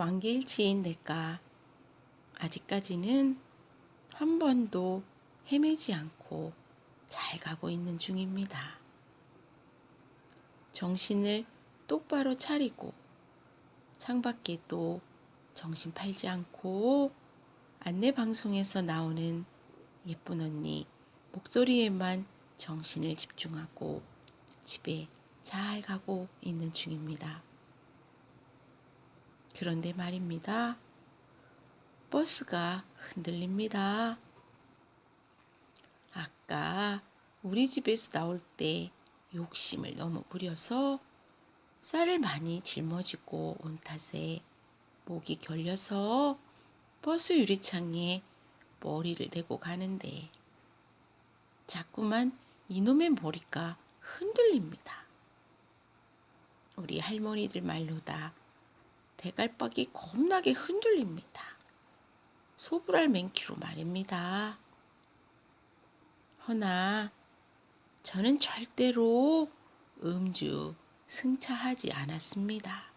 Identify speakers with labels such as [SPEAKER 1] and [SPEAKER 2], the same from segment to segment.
[SPEAKER 1] 왕계일치인 내가 아직까지는 한 번도 헤매지 않고 잘 가고 있는 중입니다. 정신을 똑바로 차리고 창밖에도 정신 팔지 않고 안내 방송에서 나오는 예쁜 언니 목소리에만 정신을 집중하고 집에 잘 가고 있는 중입니다. 그런데 말입니다. 버스가 흔들립니다. 아까 우리 집에서 나올 때 욕심을 너무 부려서 쌀을 많이 짊어지고 온 탓에 목이 결려서 버스 유리창에 머리를 대고 가는데 자꾸만 이놈의 머리가 흔들립니다. 우리 할머니들 말로다 대갈박이 겁나게 흔들립니다. 소불알 맹키로 말입니다. 허나 저는 절대로 음주 승차하지 않았습니다.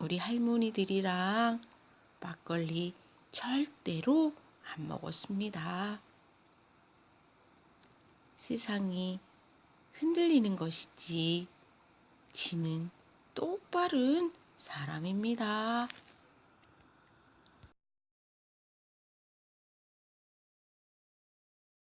[SPEAKER 1] 우리 할머니들이랑 막걸리 절대로 안 먹었습니다. 세상이 흔들리는 것이지 지는 똑바른 사람입니다.